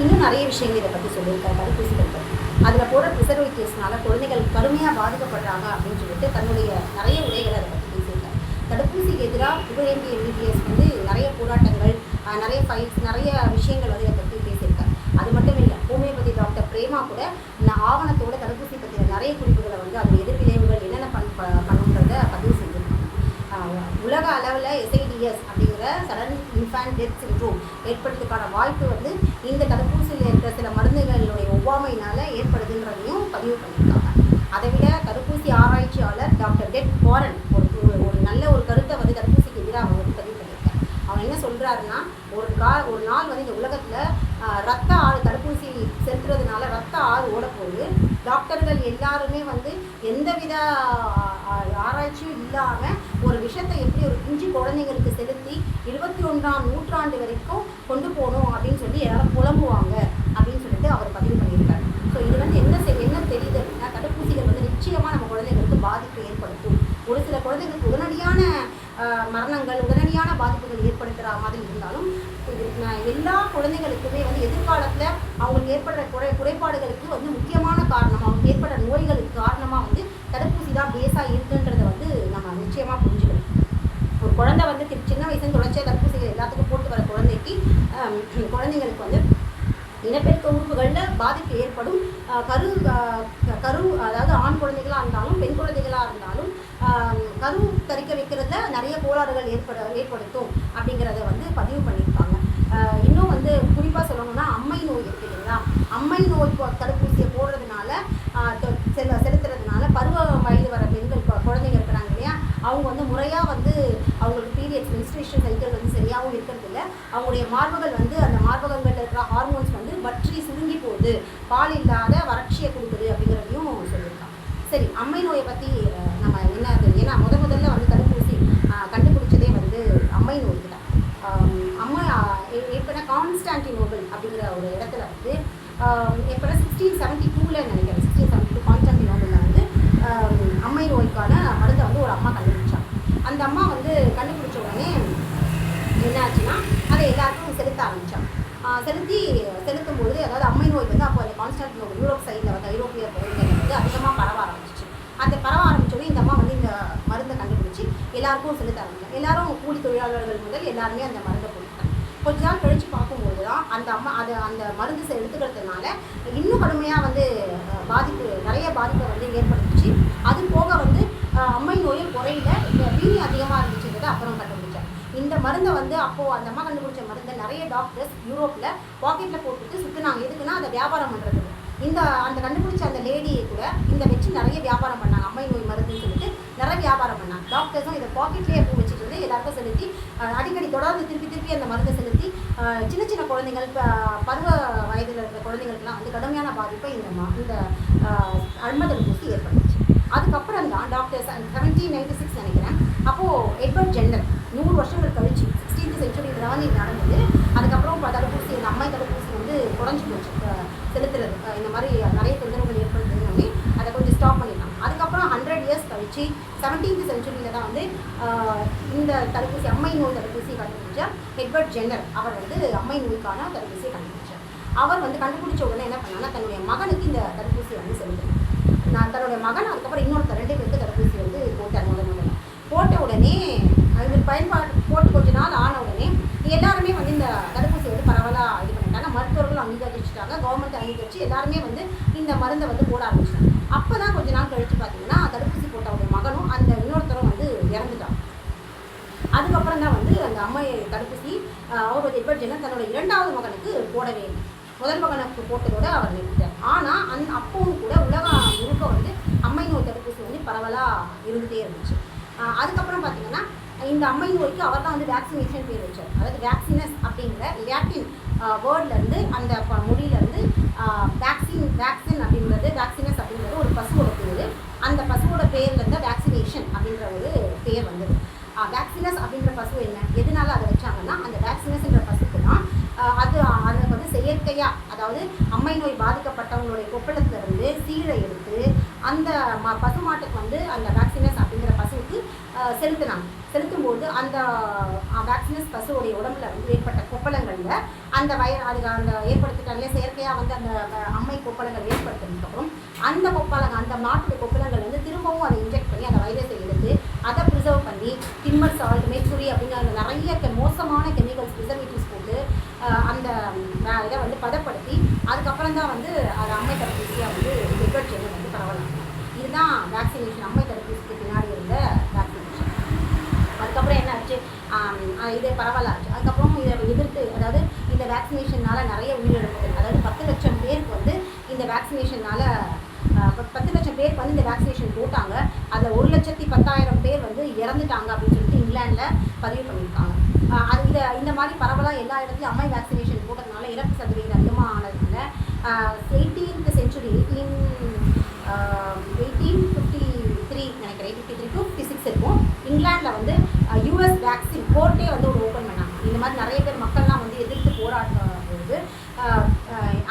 இன்னும் நிறைய விஷயங்கள் இதை பற்றி சொல்லியிருக்காரு தடுப்பூசிகள் பற்றி அதில் போடுற ப்ரிசர்வேட்டிவ்ஸ்னால குழந்தைகள் கடுமையாக பாதிக்கப்படுறாங்க அப்படின்னு சொல்லிட்டு தன்னுடைய நிறைய உரைகளை அதை பற்றி பேசியிருக்காரு. தடுப்பூசிக்கு எதிராக யுவஎம்பி எம்பிபிஎஸ் வந்து நிறைய போராட்டங்கள் நிறைய ஃபைல்ஸ் நிறைய விஷயங்கள் வந்து இதை பற்றி பேசியிருக்காரு. அது மட்டும் இல்லை ஹோமியோபதி டாக்டர் பிரேமா கூட இந்த ஆவணத்தோட தடுப்பூசி பற்றின நிறைய குறிப்புகளை வந்து அது எதிர்விளைவுகள் என்னென்ன பண் ப- பண்ணுன்றத பதிவு செஞ்சுருக்காங்க. உலக அளவில் எஸ்ஐடிஎஸ் அப்படிங்கிற சடன் இன்ஃபேண்ட் டெத் சிண்ட்ரோம் ஏற்படுறதுக்கான வாய்ப்பு வந்து இந்த தடுப்பூசியில் இருக்கிற சில மருந்துகளுடைய ஒவ்வாமையினால் ஏற்படுதுன்றதையும் பதிவு பண்ணியிருக்காங்க. அதை விட தடுப்பூசி ஆராய்ச்சியாளர் டாக்டர் டெட் வாரன் ஒரு ஒரு- நல்ல ஒரு கருத்தை வந்து தடுப்பூசிக்கு எதிராக அவங்க வந்து பதிவு பண்ணியிருக்காரு. அவர் என்ன சொல்கிறாருன்னா ஒரு கா ஒரு நாள் வந்து இந்த உலகத்தில் ரத்த ஆறு தடுப்பூசி செலுத்துறதுனால ரத்த ஆறு ஓடப்போகுது. டாக்டர்கள் எல்லாருமே வந்து எந்தவித ஆராய்ச்சியும் இல்லாமல் ஒரு விஷயத்தை எப்படி ஒரு குஞ்சு குழந்தைங்களுக்கு செலுத்தி இருபத்தி ஒன்றாம் நூற்றாண்டு வரைக்கும் கொண்டு போகணும் அப்படின்னு சொல்லி எல்லாரும் புலம்புவாங்க அப்படின்னு சொல்லிட்டு அவர் பதிவு பண்ணியிருக்காரு ஸோ இது வந்து என்ன செய் என்ன தெரியுது அப்படின்னா தடுப்பூசிகள் வந்து நிச்சயமாக நம்ம குழந்தைங்களுக்கு பாதிப்பு ஏற்படுத்தும் ஒரு சில குழந்தைங்களுக்கு உடனடியான ஆஹ், மரணங்கள் உடனடியான பாதிப்புகள் ஏற்படுத்துகிற மாதிரி இருந்தாலும் இது நான் எல்லா குழந்தைகளுக்குமே வந்து எதிர்காலத்தில் அவங்களுக்கு ஏற்படுற குறை குறைபாடுகளுக்கு வந்து முக்கியமான காரணம் அவங்களுக்கு ஏற்படுற நோய்களுக்கு காரணமாக வந்து தடுப்பூசி தான் பேஸாக இருக்குன்றதை வந்து நம்ம நிச்சயமாக புரிஞ்சுக்கணும் ஒரு குழந்தை வந்து தி- சின்ன வயசுல தொடர்ச்சியாக தடுப்பூசிகள் எல்லாத்துக்கும் போட்டு வர குழந்தைக்கு ஆம், குழந்தைங்களுக்கு வந்து இனப்பெருக்க உறுப்புகளில் பாதிப்பு ஏற்படும் ஆஹ் கரு கரு அதாவது ஆண் குழந்தைகளாக இருந்தாலும் பெண் குழந்தைகளாக இருந்தாலும் கரு தரிக்க வைக்கிறத நிறைய கோளாறுகள் ஏற்பட ஏற்படுத்தும் அப்படிங்கிறத வந்து பதிவு பண்ணியிருக்காங்க. இன்னும் வந்து குறிப்பாக சொல்லணும்னா அம்மை நோய் இருக்கு இல்லைங்களா? அம்மை நோய் தடுப்பூசியை போடுறதுனால செல செலுத்துறதுனால பருவ வயது வர பெண்கள் குழந்தைங்க இருக்கிறாங்க இல்லையா? அவங்க வந்து முறையாக வந்து அவங்களுக்கு பீரியட்ஸ் மென்ஸ்ட்ரேஷன் சைக்கிள் வந்து சரியாகவும் இருக்கிறது இல்லை அவங்களுடைய மார்புகள் வந்து அப்படிங்கிறதையும் சொல்லியிருக்காங்க. சரி அம்மை நோயை பற்றி நம்ம என்ன அது ஏன்னா முத முதல்ல வந்து தடுப்பூசி கண்டுபிடிச்சதே வந்து அம்மை நோய்க்கு தான் அம்மா எப்படின்னா கான்ஸ்டான்டினோபிள் அப்படிங்கிற ஒரு இடத்துல வந்து எப்படின்னா சிக்ஸ்டீன் செவன்ட்டி டூவில் நினைக்கிறேன். சிக்ஸ்டீன் செவன்ட்டி டூ கான்ஸ்டான்டினோபிளில் வந்து அம்மை நோய்க்கான மருந்தை வந்து ஒரு அம்மா கண்டுபிடிச்சாங்க. அந்த அம்மா வந்து கண்டுபிடிச்ச உடனே என்ன ஆச்சுன்னா அதை எல்லாருக்கும் செலுத்த ஆரம்பித்தாங்க செலுத்தி செலுத்தும் பொழுது அதாவது அம்மை நோய் வந்து அப்போ அந்த கான்ஸ்டான்டினோபிள் யூரோப் சைடில் வந்து ஐரோப்பிய பகுதிகளில் வந்து அதிகமாக பரவ ஆரம்பிச்சிச்சு. அந்த பரவ ஆரம்பிச்சோடனே இந்த அம்மா வந்து இந்த மருந்தை கண்டுபிடிச்சி எல்லாருக்கும் செலுத்த ஆரம்பிச்சாங்க. எல்லாரும் கூலி தொழிலாளர்கள் முதல் எல்லாருமே அந்த மருந்தை கொடுத்தாங்க. கொஞ்ச நாள் கழித்து பார்க்கும்போது தான் அந்த அம்மா அது அந்த மருந்து செலுத்துக்கிறதுனால இன்னும் கடுமையாக வந்து பாதிப்பு நிறைய பாதிப்பை வந்து ஏற்படுத்துச்சு. அது போக வந்து அம்மை நோயும் குறையில வீணி அதிகமாக இருந்துச்சுன்றதை அப்புறம் கண்டுபிடிச்சு இந்த மருந்தை வந்து அப்போது அந்த அம்மா கண்டுபிடிச்ச மருந்தை நிறைய டாக்டர்ஸ் யூரோப்பில் பாக்கெட்டில் போட்டுட்டு சுற்றினாங்க எதுக்குன்னா அதை வியாபாரம் பண்ணுறது இந்த அந்த கண்டுபிடிச்ச அந்த லேடியை கூட இந்த வச்சு நிறைய வியாபாரம் பண்ணாங்க. அம்மை நோய் மருந்துன்னு சொல்லிட்டு நிறைய வியாபாரம் பண்ணாங்க. டாக்டர்ஸும் இதை பாக்கெட்லேயே பூ வச்சுட்டு வந்து எல்லாருக்கும் செலுத்தி அடிக்கடி தொடர்ந்து திருப்பி திருப்பி அந்த மருந்தை செலுத்தி சின்ன சின்ன குழந்தைகள் பருவ வயதில் இருக்கிற குழந்தைங்களுக்குலாம் வந்து கடுமையான பாதிப்பை இந்த இந்த அஹ், ஊசி ஏற்பட்டுச்சு அதுக்கப்புறம் தான் டாக்டர் செவன்டீன் நைன்டி சிக்ஸ் நினைக்கிறேன் அப்போது எட்வர்ட் ஜென்னர் நூறு வருஷங்கள் கழிச்சு சிக்ஸ்டீன்த் செஞ்சுரியில் வந்து இது நடந்தது. அதுக்கப்புறம் தடுப்பூசி இந்த அம்மை தடுப்பூசி வந்து குறைஞ்சி போச்சு. செலுத்துறது இந்த மாதிரி நிறைய தொந்தரவுகள் ஏற்படுத்துன்னு அதை கொஞ்சம் ஸ்டாப் பண்ணிடலாம். அதுக்கப்புறம் ஹண்ட்ரட் இயர்ஸ் கழிச்சு செவன்டீன்த் செஞ்சுரியில் தான் வந்து இந்த தடுப்பூசி அம்மை நோய் தடுப்பூசி கண்டுபிடிச்சா எட்வர்ட் ஜென்னர் அவர் வந்து அம்மை நோய்க்கான தடுப்பூசியை கண்டுபிடிச்சார். அவர் வந்து கண்டுபிடிச்ச உடனே என்ன பண்ணாங்கன்னா தன்னுடைய மகனுக்கு இந்த தடுப்பூசியை வந்து செலுத்தினார். நான் தன்னுடைய மகன் அதுக்கப்புறம் இன்னொருத்தர் ரெண்டு பேருக்கு தடுப்பூசி வந்து போட்டார் முதல் முதல்ல போட்ட உடனே அது பயன்பாடு போட்டு கொஞ்ச நாள் ஆன உடனே எல்லாருமே வந்து இந்த தடுப்பூசி வந்து பரவலாக இது பண்ணிட்டாங்க. மருத்துவர்கள் அங்கீகரிச்சுட்டாங்க. கவர்மெண்ட் அங்கீகரிச்சு எல்லாருமே வந்து இந்த மருந்தை வந்து போட ஆரம்பிச்சிட்டாங்க. அப்போ தான் கொஞ்ச நாள் கழித்து பார்த்தீங்கன்னா தடுப்பூசி போட்டவங்க மகனும் அந்த இன்னொருத்தரும் வந்து இறந்துட்டாங்க. அதுக்கப்புறம் தான் வந்து அந்த அம்மையை தடுப்பூசி ஆஹ், அவர் வந்து தன்னோட இரண்டாவது மகனுக்கு போடவே இல்லை. முதல் மகனுக்கு போட்டதோட அவர் நிறுத்திட்டார். ஆனால் அந் அப்பவும் கூட உலகம் முழுக்க வந்து அம்மை நோய் தடுப்பூசி வந்து பரவலாக இருந்துகிட்டே இருந்துச்சு. அதுக்கப்புறம் பார்த்தீங்கன்னா இந்த அம்மை நோய்க்கு அவர் தான் வந்து வேக்சினேஷன் பேர் வச்சார். அதாவது வேக்சினஸ் அப்படிங்கிற லேட்டின் வேர்ட்லேருந்து அந்த மொழியிலேருந்து வேக்சின் வேக்சின் அப்படிங்கிறது வேக்சினஸ் அப்படிங்கிறது ஒரு பசுவோட பேர். அந்த பசுவோட பேர்லேருந்து வேக்சினேஷன் அப்படின்ற ஒரு பேர் வந்தது. வேக்சினஸ் அப்படின்ற பசு என்ன? எதனால அதை வச்சாங்கன்னா அந்த வேக்சினஸ்ன்ற பசுக்கு தான் அது அதுக்கு வந்து செயற்கையாக அதாவது அம்மை நோய் பாதிக்கப்பட்டவங்களுடைய கொப்பளத்துலேருந்து சீரை எடுத்து அந்த ம பசு மாட்டுக்கு வந்து அந்த வேக்சினஸ் அப்படின்ற செலுத்தினாங்க செலுத்தும்போது அந்த வேக்சினஸ் பசுவோடைய உடம்புல வந்து ஏற்பட்ட கொப்பளங்களில் அந்த வய அது அந்த ஏற்படுத்திட்டாங்களே செயற்கையாக வந்து அந்த அம்மை கொப்பளங்கள் ஏற்படுத்தினதுக்கப்புறம் அந்த கொப்பளங்கள் அந்த மாட்டுடைய கொப்பளங்கள் வந்து திரும்பவும் அதை இன்ஜெக்ட் பண்ணி அந்த வைரஸை எடுத்து அதை ப்ரிசர்வ் பண்ணி டிம்மர் சால்ட் மெர்க்குரி அப்படிங்கிற நிறைய கெ- மோசமான கெமிக்கல்ஸ் ப்ரிசர்வேட்டிவ் போட்டு அஹ், அந்த அஹ், இதை வந்து பதப்படுத்தி அதுக்கப்புறம் தான் வந்து அது அம்மை தடுப்பூசியாக வந்து எட்வர்ட் ஜென்னர் வந்து பரவலாம் இதுதான் வேக்சினேஷன் அம்மை தடுப்பூசிக்கு பின்னாடி இருந்த வேக்சினேஷன் அதுக்கப்புறம் என்ன ஆச்சு ஆம், பரவாயில்ல. இது அதுக்கப்புறம் இதை எதிர்த்து அதாவது இந்த வேக்சினேஷனால நிறைய உயிரிழப்புகள். அதாவது பத்து லட்சம் பேருக்கு வந்து இந்த வேக்சினேஷனால பத்து லட்சம் பேருக்கு வந்து இந்த வேக்சினேஷன் போட்டாங்க. அதில் ஒரு லட்சத்தி பத்தாயிரம் பேர் வந்து இறந்துட்டாங்க அப்படின்னு சொல்லிட்டு இங்கிலாண்டில் பதிவு பண்ணியிருக்காங்க. அது இதை இந்த மாதிரி பரவலாக எல்லா இடத்துலையும் அம்மை வேக்சினேஷன் போட்டதுனால இறப்பு சதவீதம் அதிகமாக ஆனதுனால எயிட்டீன்த் செஞ்சுரி எயிட்டீன் இருக்கும் இங்கிலாண்டில் வந்து யூஎஸ் வேக்சின் கோர்ட்டே வந்து ஒரு ஓப்பன் பண்ணாங்க. இந்த மாதிரி நிறைய பேர் மக்கள்லாம் வந்து எதிர்த்து போராடும்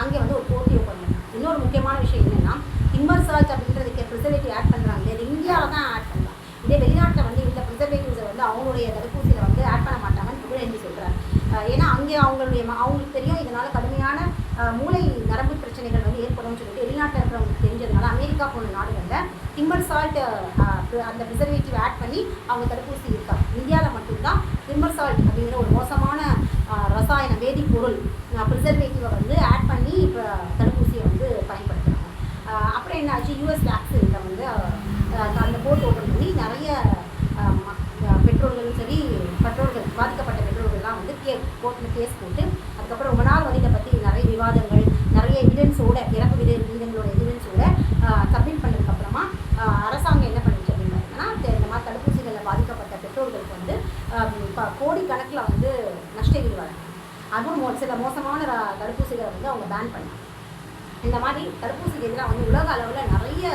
அங்கே வந்து ஒரு கோர்ட்டே ஓப்பன் பண்ணாங்க. இன்னொரு முக்கியமான விஷயம் என்னென்னா இன்வர் சர்ச் அப்படின்றதுக்கு ப்ரிசர்வேட்டிவ் ஆட் பண்ணுறாங்க இது இந்தியாவில் தான் ஆட் பண்ணலாம் இதே வெளிநாட்டில் வந்து இந்த ப்ரிசர்வேட்டிவ்ஸை வந்து அவங்களுடைய தடுப்பூசியில் வந்து ஆட் பண்ண மாட்டாங்கன்னு புகழேந்தி சொல்கிறார் ஏன்னா அங்கே அவங்களுடைய அவங்களுக்கு தெரியும் இதனால் கடுமையான மூளை நரம்பு பிரச்சனைகள் வந்து ஏற்படும்னு சொல்லிட்டு வெளிநாட்டில் இருக்கிறவங்களுக்கு தெரிஞ்சதுனால அமெரிக்கா போன்ற நாடுகளில் டிம்பர் சால்ட் அந்த ப்ரிசர்வேட்டிவ் ஆட் பண்ணி அவங்க தடுப்பூசி இருக்காங்க. இந்தியாவில் மட்டும்தான் டிம்பர் சால்ட் அப்படிங்கிற ஒரு மோசமான ரசாயன வேதிப்பொருள் ப்ரிசர்வேட்டிவை வந்து ஆட் பண்ணி இப்போ தடுப்பூசியை வந்து பயன்படுத்துகிறாங்க அப்புறம் என்ன ஆச்சு யூஎஸ் வேக்சினில் வந்து அந்த போர்ட் ஓப்பன் பண்ணி நிறைய பெற்றோர்களும் சரி பெற்றோர்கள் பாதிக்கப்பட்ட பெற்றோர்கள்லாம் வந்து கே கோர்ட்டில் கேஸ் போட்டு அதுக்கப்புறம் ரொம்ப நாள் வந்து இதை பற்றி நிறைய விவாதங்கள் நிறைய எவிடன்ஸோட இறப்பு வித விகிதங்களோட எவிடன்ஸோட கோடிக்கணக்கில் வந்து நஷ்டஈடு வழங்க அதுவும் சில மோசமான தடுப்பூசிகளை வந்து அவங்க பேன் பண்ணாங்க. இந்த மாதிரி தடுப்பூசிக்கு எதிராக வந்து உலக அளவில் நிறைய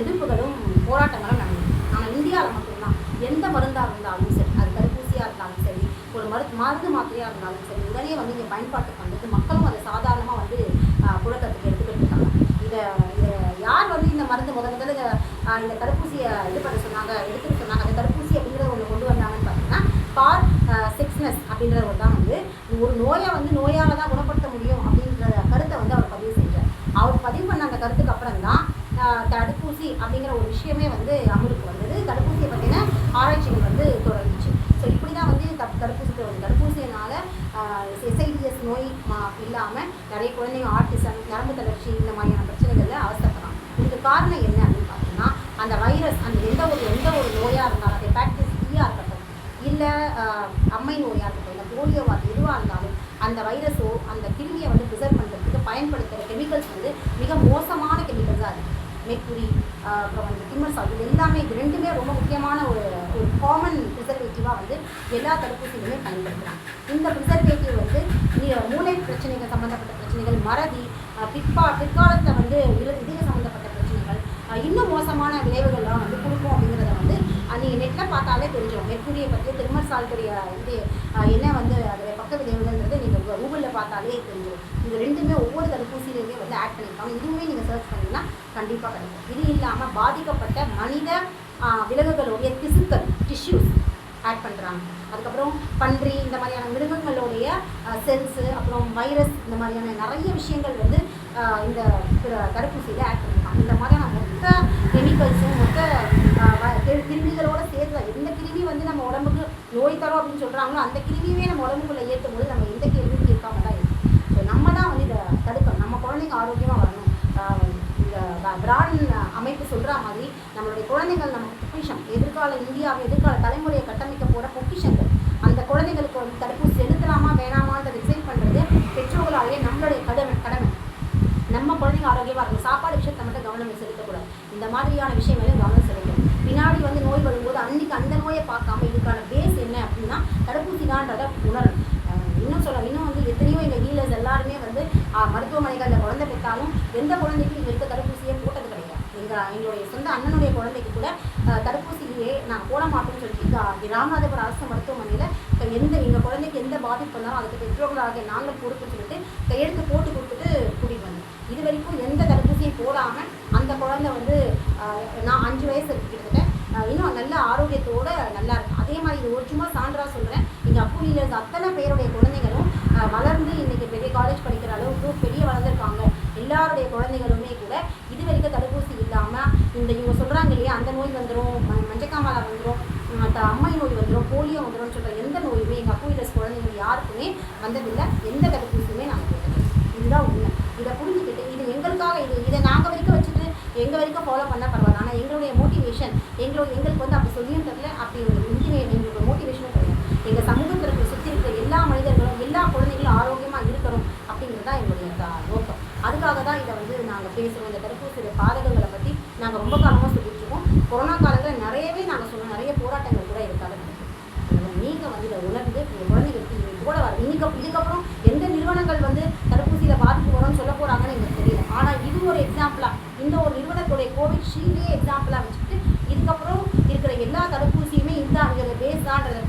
எதிர்ப்புகளும் போராட்டங்களும் நடந்தது. ஆனால் இந்தியாவில் மட்டும்தான். எந்த மருந்தாக இருந்தாலும் சரி அது தடுப்பூசியாக இருந்தாலும் சரி ஒரு மரு மருந்து மாத்திரையாக இருந்தாலும் சரி உடனே வந்து இங்கே பயன்பாட்டுக்கு வந்தது. மக்களும் அதை சாதாரணமாக வந்து புழக்கத்துக்கு எடுத்துக்கிட்டு இருக்காங்க இதை யார் வந்து இந்த மருந்து முதல் முதல்ல இந்த தடுப்பூசியை இது பண்ண சொன்னாங்க எடுத்து சொன்னாங்க அந்த தடுப்பூசி அப்படிங்கிற ஒன்று கொண்டு வந்தாங்கன்னு பார்த்தீங்கன்னா பார் சிக்ஸ்னஸ் அப்படின்றவர் தான் வந்து ஒரு நோயை வந்து நோயால் தான் குணப்படுத்த முடியும் அப்படின்ற கருத்தை வந்து அவர் பதிவு செஞ்சார். அவர் பதிவு பண்ண அந்த கருத்துக்கு அப்புறம் தான் தடுப்பூசி அப்படிங்கிற ஒரு விஷயமே வந்து அமலுக்கு வந்தது. தடுப்பூசியை பற்றின ஆராய்ச்சிகள் வந்து தொடர்ந்துச்சு. ஸோ இப்படி தான் வந்து தப் தடுப்பூசி வருது தடுப்பூசியினால் எஸ்ஐடிஎஸ் நோய் இல்லாமல் நிறைய குழந்தைங்க ஆர்டிசம் நரம்பு தளர்ச்சி இந்த மாதிரியான பிரச்சனைகளில் அவசரப்படலாம் இதுக்கு காரணம் என்ன அப்படின்னு பார்த்தீங்கன்னா அந்த வைரஸ் அந்த எந்த ஒரு எந்த ஒரு நோயாக இருந்தாலும் அது ஹெப்பாட்டிஸ் சியாக e இருக்கட்டும் இல்லை அம்மை நோயாக இருக்கட்டும் இல்லை போலியோவா எதுவாக இருந்தாலும் அந்த வைரஸோ அந்த கிருமியை வந்து ப்ரிசர்வ் பண்ணுறதுக்கு பயன்படுத்துகிற கெமிக்கல்ஸ் வந்து மிக மோசமான கெமிக்கல்ஸாக இருக்குது மெர்க்குரி அப்புறம் வந்து டிம்மர் சால்ட் இது எல்லாமே இது ரெண்டுமே ரொம்ப முக்கியமான ஒரு ஒரு காமன் ப்ரிசர்வேட்டிவாக வந்து எல்லா தடுப்பூசிகளுமே பயன்படுத்துகிறாங்க இந்த ப்ரிசர்வேட்டிவ் வந்து மூளை பிரச்சனைகள் சம்மந்தப்பட்ட பிரச்சனைகள் மறதி பிற்பா பிற்காலத்தில் வந்து இரு- இதய சம்மந்தப்பட்ட பிரச்சனைகள் இன்னும் மோசமான விளைவுகள்லாம் வந்து கொடுக்கும் அப்படிங்கிறத வந்து நீங்கள் நெட்டில் பார்த்தாலே தெரிஞ்சிடும். மெர்க்குரியை பற்றி திருமர் சால்குரிய இது என்ன வந்து அதோடைய பக்க விளைவுகள்ன்றது நீங்கள் கூகுளில் பார்த்தாலே தெரிஞ்சிடும். இது ரெண்டுமே ஒவ்வொரு தடுப்பூசியிலையுமே வந்து ஆட் பண்ணியிருக்காங்க. இதுவுமே நீங்கள் சர்ச் பண்ணி கண்டிப்பாக கிடைக்கும். இது இல்லாமல் பாதிக்கப்பட்ட மனித விலங்குகளுடைய திசுக்கள் டிஷ்யூஸ் ஆட் பண்ணுறாங்க அதுக்கப்புறம் பன்றி இந்த மாதிரியான மிருகங்களுடைய செல்ஸு அப்புறம் வைரஸ் இந்த மாதிரியான நிறைய விஷயங்கள் வந்து இந்த தடுப்பூசியில் ஆட் பண்ணியிருக்காங்க இந்த மாதிரியான மொத்த கெமிக்கல்ஸும் மொத்த வ- கிரு- கிருமிகளோட சேர்த்து எந்த கிருமி வந்து நம்ம உடம்புக்கு நோய் தரும் அப்படின்னு சொல்கிறாங்களோ அந்த கிருமியுமே நம்ம உடம்புக்குள்ளே ஏற்றும் போது நம்ம எந்த கேள்வியும் கேட்காம தான் இருக்கும் ஸோ நம்ம தான் வந்து இதை தடுக்கணும் நம்ம குழந்தைங்க ஆரோக்கியமாக வரணும் ஆஹ் இந்த ப- பிரான் அமைப்பு சொல்கிற மாதிரி நம்மளுடைய குழந்தைகள் நமக்கு பொக்கிஷம் எதிர்கால இந்தியாவை எதிர்கால தலைமுறையை கட்டமைக்க போகிற பொக்கிஷங்கள். அந்த குழந்தைகளுக்கு வந்து தடுப்பூசி செலுத்தலாமா வேணாமான்றதை டிசைட் பண்ணுறது பெற்றோர்களாலேயே நம்மளுடைய கடமை கடமை. நம்ம குழந்தைங்க ஆரோக்கியமாக இருக்கும் சாப்பாடு விஷயத்தை மட்டும் கவனம் செலுத்தக்கூடாது. இந்த மாதிரியான விஷயங்களையும் கவனம் செலுத்தணும். பின்னாடி வந்து நோய் வரும்போது அன்னைக்கு அந்த நோயை பார்க்காம இதுக்கான பேஸ் என்ன அப்படின்னா தடுப்பூசி தான்றதை உணரணும். இன்னும் சொல்ல இன்னும் வந்து எத்தனையோ எங்கள் ஹீலர்ஸ் எல்லாருமே வந்து மருத்துவமனைகளில் குழந்தை பெற்றாலும் எந்த குழந்தைக்கும் இங்கே இருக்க தடுப்பூசியை எங்களுடைய சொந்த அண்ணனுடைய குழந்தைக்கு கூட தடுப்பூசியே நான் போட மாட்டோம்னு சொல்லி ராமநாதபுரம் அரசு மருத்துவமனையில் எந்த எங்கள் குழந்தைக்கு எந்த பாதிப்பு இருந்தாலும் அதுக்கு பெற்றோர்களாக நாங்கள் பொறுப்புன்னு சொல்லிட்டு கையெழுத்து போட்டு கொடுத்துட்டு கூட்டிகிட்டு வந்தோம். இது வரைக்கும் எந்த தடுப்பூசியும் போடாமல் அந்த குழந்தை வந்து நான் அஞ்சு வயசு இருக்கு கிட்டத்தட்ட. இன்னும் நல்ல ஆரோக்கியத்தோடு நல்லா இருக்கும். அதே மாதிரி இது ஒரு சும்மா சான்றாக சொல்கிறேன் எங்கள் அப்பூரியில் இருந்த அத்தனை பேருடைய குழந்தைகளும் வளர்ந்து இன்றைக்கி பெரிய காலேஜ் படிக்கிற அளவுக்கு பெரிய வளர்ந்துருக்காங்க. எல்லாருடைய குழந்தைகளுமே கூட இது வரைக்கும் தடுப்பூசி இல்லாமல் இந்த இவங்க சொல்கிறாங்க இல்லையா அந்த நோய் வந்துடும் மஞ்சக்காமலா வந்துடும் அம்மை நோய் வந்துடும் போலியோ வந்துடும் சொல்கிற எந்த நோயுமே எங்கள் அப்பூரில் குழந்தைங்க யாருக்குமே வந்ததில்லை. எந்த தடுப்பூசியுமே நாங்கள் போட்டதில்லை. இதுதான் உண்மை. இதை புரிஞ்சுக்கிட்டு இது எங்களுக்காக இது இதை நாங்கள் வரைக்கும் வச்சுட்டு எங்கள் வரைக்கும் ஃபாலோ பண்ணால் பரவாயில்ல. ஆனால் எங்களுடைய மோட்டிவேஷன் எங்களோட எங்களுக்கு வந்து அப்படி சொல்லியும் தெரியல அப்படி ஒரு இன்ஜினியர் எங்களுக்கு மோட்டிவேஷனும் கிடையாது எங்கள் சமூகத்தில் இருக்கிற சுற்றி இருக்கிற எல்லா மனிதர்களும் எல்லா குழந்தைகளும் ஆரோக்கியமாக இருக்கணும் அப்படிங்கிறது தான் எங்களுடைய த- நோக்கம் அதுக்காக தான் இதை வந்து நாங்கள் பேசுகிறோம் இந்த தடுப்பூசியோட பாதகங்களை பற்றி நாங்கள் ரொம்ப காலமாக சொல்லிட்டு இருக்கோம் கொரோனா காலத்தில் நிறையவே நாங்கள் சொன்னோம் நிறைய போராட்டங்கள் கூட இருக்காது. நீங்கள் வந்து இதை உணர்ந்து உங்கள் குழந்தைகளுக்கு இது கூட வர இன்னைக்கு இதுக்கப்புறம் எந்த நிறுவனங்கள் வந்து தடுப்பூசியில் பாதிப்பு வரும்னு சொல்ல போகிறாங்கன்னு எங்களுக்கு தெரியல. ஆனால் இது ஒரு எக்ஸாம்பிளாக இந்த ஒரு நிறுவனத்துடைய கோவிட் ஷீல்டே எக்ஸாம்பிளாக வச்சுட்டு இதுக்கப்புறம் இருக்கிற எல்லா தடுப்பூசியுமே இந்த பேஸ் தான்றதை